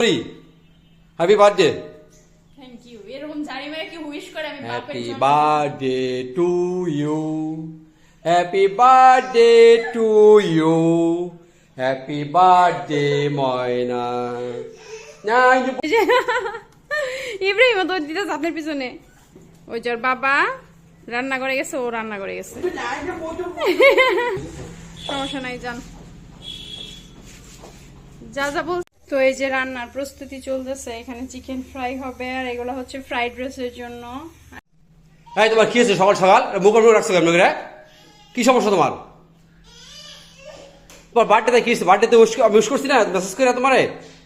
Sorry happy birthday thank you এরকম জানি ভাই কি উইশ করে আমি happy birthday to you happy birthday to you happy birthday Moyna না ইব্রাহিম তো দিতেছে আপনার পিছনে। ওই যে ওর বাবা রান্না করে গেছে ও রান্না করে গেছে। সমস্যা নাই যান। যা যা বল তো এই যে রান্নার প্রস্তুতি চলতেছে এখানে চিকেন ফ্রাই হবে আর এগুলো হচ্ছে ফ্রাইড রাইসের জন্য। এই তোমার কি হয়েছে সকাল সকাল? মুখ মুখ রাখছো কেমন করে কি সমস্যা তোমার? তোমার বার্থডেতে কি হয়েছে? বার্থডেতে আমি উইশ করছি না? মেসেজ করে তোমারে?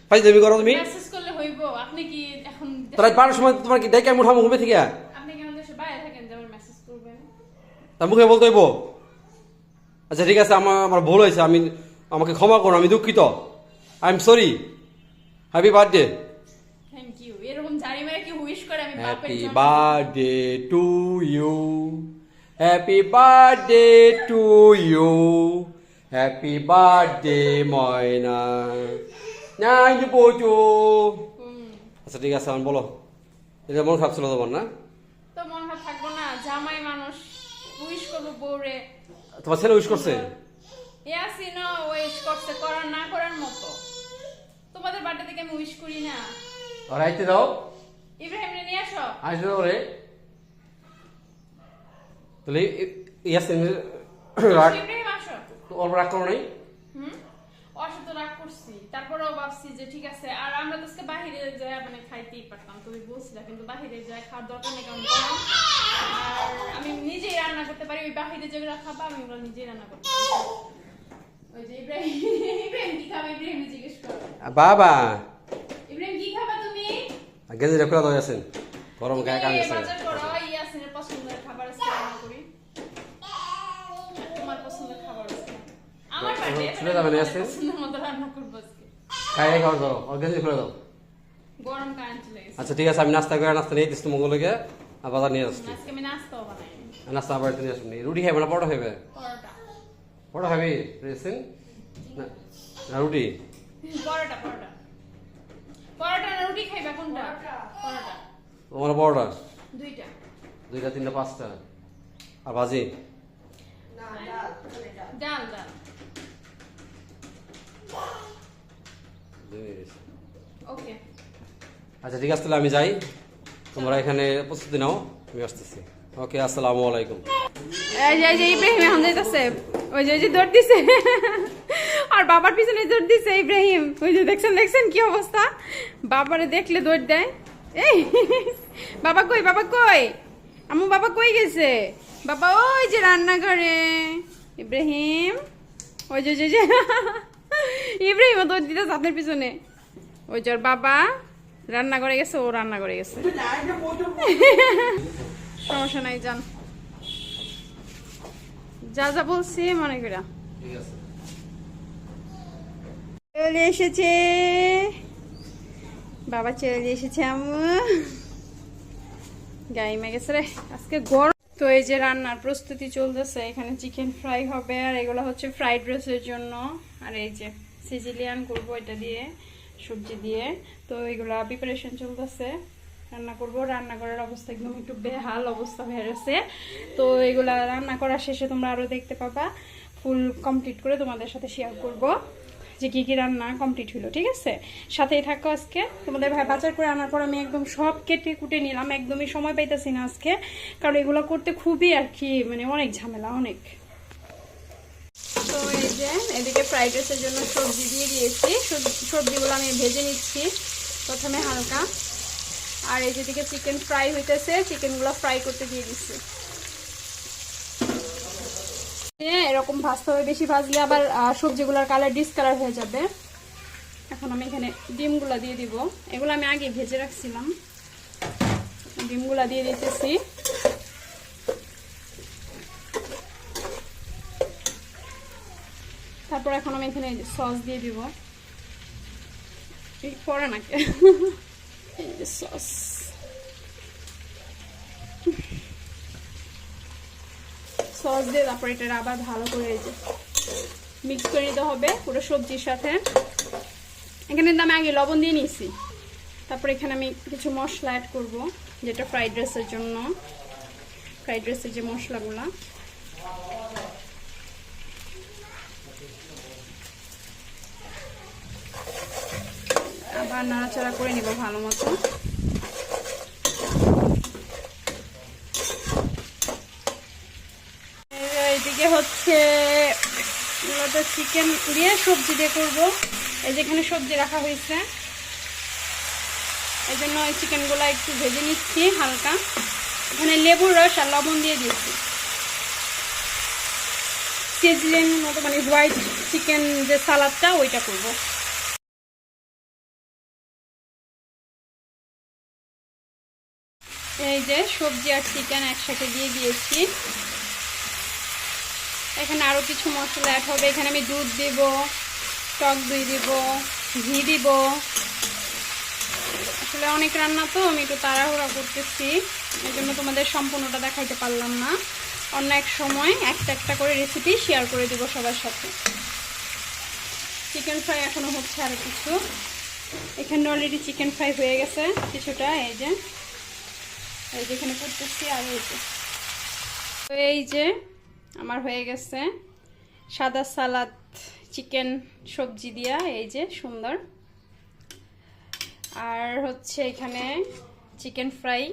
ফাইজ তুমি করো তুমি। মেসেজ করলে হইব। আপনি কি এখন তাহলে সময় তোমার কি ডেকে আমি উঠাবো ঘুমে থেকে? আপনি দেশে বাইরে থাকেন যে মেসেজ করবেন? তার মুখে বলতে হইব। আচ্ছা ঠিক আছে আমার আমার ভুল হয়েছে। আমি আমাকে ক্ষমা করো আমি দুঃখিত। I am sorry happy birthday thank you এরকম জানি ভাই কি উইশ করে আমি happy birthday to you happy birthday to you happy birthday Moyna না পোচু হুম, আচ্ছা ঠিক আছে আমার বলো। এটা মন খারাপ ছিল তোমার না? তো মন খারাপ থাকব না জামাই মানুষ উইশ করব বউরে। তোমার ছেলে উইশ করছে? ইয়াসি না উইশ করছে করার না করার মতো। তোমাদের বার্থডে থেকে আমি উইশ করি না। আর আইতে দাও। ইব্রাহিম নিয়ে আসো। আসবে ওরে তাহলে ইয়াস রাগ ইব্রাহিম আসো। অল্প রাগ করো নাই? হুম? ওর সাথে রাগ করছি। তারপরেও ভাবছি যে ঠিক আছে আর আমরা তো আজকে বাহিরে যাই মানে খাইতেই পারতাম তুমি বলছিলা কিন্তু বাহিরে যাই খাওয়ার দরকার নেই কারণ আর আমি নিজেই রান্না করতে পারি ওই বাহিরে যেগুলো খাবা আমি ওগুলো নিজেই রান্না করতে পারি। বাবা! ইব্রাহিম কি খাবা তুমি? গেঞ্জিটা খোলা দাও আছেন। গরম গায়ে কাম আছে পছন্দের খাবার আছে। খাই খাওয়া গেঞ্জি খুলে দাও। গরম কারেন্ট চলে গেছে। আচ্ছা ঠিক আছে আমি নাস্তা করে নাস্তা নিয়ে দিচ্ছি মঙ্গলকে আর বাজার নিয়ে আসছি। আজকে আমি নাস্তাও বানাইনি। নাস্তা আবার নিয়ে আসবি রুটি খাইবে না পরোটা খাইবে? পরোটা। পরোটা খাবি রেসিন না রুটি পরোটা পরোটা পরোটা না রুটি খাইবা কোনটা পরোটা তোমার পরোটা দুইটা দুইটা তিনটা পাঁচটা আর ভাজি ডাল ডাল দুই মিনিট। ওকে আচ্ছা ঠিক আছে তাহলে আমি যাই তোমরা এখানে প্রস্তুতি নাও আমি আসতেছি ওকে আসসালামু আলাইকুম এই যে এই যে ইব্রাহিম এখন যাইতাছে ওই যে ওই যে দৌড় দিছে। আর বাবার পিছনে দৌড় দিছে ইব্রাহিম। ওই যে দেখছেন দেখছেন কি অবস্থা? বাবারে দেখলে দৌড় দেয়। এই বাবা কই বাবা কই? আমু বাবা কই গেছে? বাবা ওই যে রান্নাঘরে। ইব্রাহিম ওই যে যে- ইব্রাহিম দৌড় দিতেছে আপনার পিছনে। ওই যে বাবা রান্না করে গেছে। ও রান্না করে গেছে সমস্যা নাই যান। যা যা বলছি মনে করা। চলে এসেছে। বাবা চলে এসেছে আমু গাইমে গেছে রে আজকে গরম। তো এই যে রান্নার প্রস্তুতি চলতেছে এখানে চিকেন ফ্রাই হবে আর এগুলো হচ্ছে ফ্রাইড রাইসের জন্য। আর এই যে সিজিলিয়ান করব এটা দিয়ে সবজি দিয়ে। তো এগুলা প্রিপারেশন চলতেছে। রান্না করব। রান্না করার অবস্থা একদম একটু বেহাল অবস্থা হয়ে গেছে। তো এগুলা রান্না করার শেষে তোমরা আরও দেখতে পাবা। ফুল কমপ্লিট করে তোমাদের সাথে শেয়ার করব যে কি কি রান্না কমপ্লিট হলো ঠিক আছে? সাথেই থাকো আজকে। তোমাদের ভাই বাজার করে আনার পর আমি একদম সব কেটে কুটে নিলাম। একদমই সময় পাইতেছি না আজকে। কারণ এগুলো করতে খুবই আর কি মানে অনেক ঝামেলা, অনেক। তো এই যে এদিকে ফ্রাইড রাইসের জন্য সবজি দিয়ে দিয়েছি। সবজিগুলো আমি ভেজে নিচ্ছি। প্রথমে হালকা। আর এই যেদিকে চিকেন ফ্রাই হইতেছে চিকেনগুলো ফ্রাই করতে দিয়ে দিচ্ছি হ্যাঁ এরকম ভাজতে হবে, বেশি ভাজলে আবার সবজিগুলোর কালার ডিসকালার হয়ে যাবে। এখন আমি এখানে ডিমগুলো দিয়ে দিব। এগুলো আমি আগে ভেজে রাখছিলাম। ডিমগুলো দিয়ে দিতেছি। তারপর এখন আমি এখানে সস দিয়ে দিব। পরে নাকি? এই যে সস সস দিয়ে তারপর এটা আবার ভালো করে যে মিক্স করে নিতে হবে পুরো সবজির সাথে। এখানে আমি আগে লবণ দিয়ে নিয়েছি। তারপর এখানে আমি কিছু মশলা অ্যাড করব, যেটা ফ্রাইড রাইসের জন্য। ফ্রাইড রাইসের যে মশলাগুলো। আবার নাড়াচাড়া করে নিব ভালো মতো। এদিকে হচ্ছে মূলত চিকেন দিয়ে সবজি দিয়ে করব। এই যেখানে সবজি রাখা হয়েছে। এই জন্য এই চিকেনগুলো একটু ভেজে নিচ্ছি হালকা। এখানে লেবুর রস আর লবণ দিয়ে দিয়েছি সিজলেন মতো মানে হোয়াইট চিকেন যে সালাদটা, ওইটা করব। সবজি আর চিকেন একসাথে দিয়ে দিয়েছি। এখানে আরও কিছু মশলা অ্যাড হবে। এখানে আমি দুধ দিব, টক দই দিব, ঘি দিব। আসলে অনেক রান্না তো, আমি একটু তাড়াহুড়া করতেছি। এই জন্য তোমাদের সম্পূর্ণটা দেখাইতে পারলাম না। অন্য এক সময় একটা একটা করে রেসিপি শেয়ার করে দিব সবার সাথে। চিকেন ফ্রাই এখনও হচ্ছে আরও কিছু। এখানে অলরেডি চিকেন ফ্রাই হয়ে গেছে, কিছুটা, এই যে। এই যেখানে করতেছি, আর এই যে। তো এই যে আমার হয়ে গেছে সাদা সালাদ, চিকেন সবজি দিয়া, এই যে সুন্দর। আর হচ্ছে এখানে চিকেন ফ্রাই।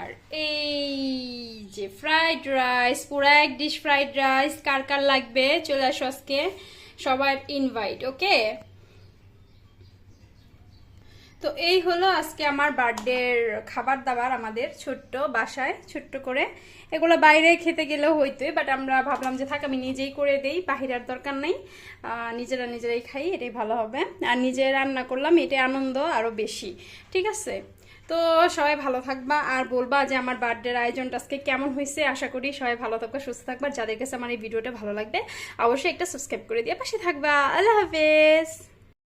আর এই যে ফ্রাইড রাইস, পুরো এক ডিশ ফ্রাইড রাইস, কার কার লাগবে? চলে আসো আজকে। সবার ইনভাইট, ওকে? তো এই হলো আজকে আমার বার্থডের খাবার দাবার আমাদের ছোট্ট বাসায়, ছোট্ট করে। এগুলো বাইরে খেতে গেলেও হইতোই বাট আমরা ভাবলাম যে থাক, আমি নিজেই করে দেই বাহিরার দরকার নেই। নিজেরা নিজেরাই খাই, এটাই ভালো হবে। আর নিজে রান্না করলাম, এটাই আনন্দ আরও বেশি। ঠিক আছে? তো সবাই ভালো থাকবা, আর বলবা যে আমার বার্থডের আয়োজনটা আজকে কেমন হয়েছে আশা করি সবাই ভালো থাকবা, সুস্থ থাকবা। যাদের কাছে আমার এই ভিডিওটা ভালো লাগবে, অবশ্যই একটা সাবস্ক্রাইব করে দিয়ে পাশে থাকবা। আল্লাহ হাফেজ!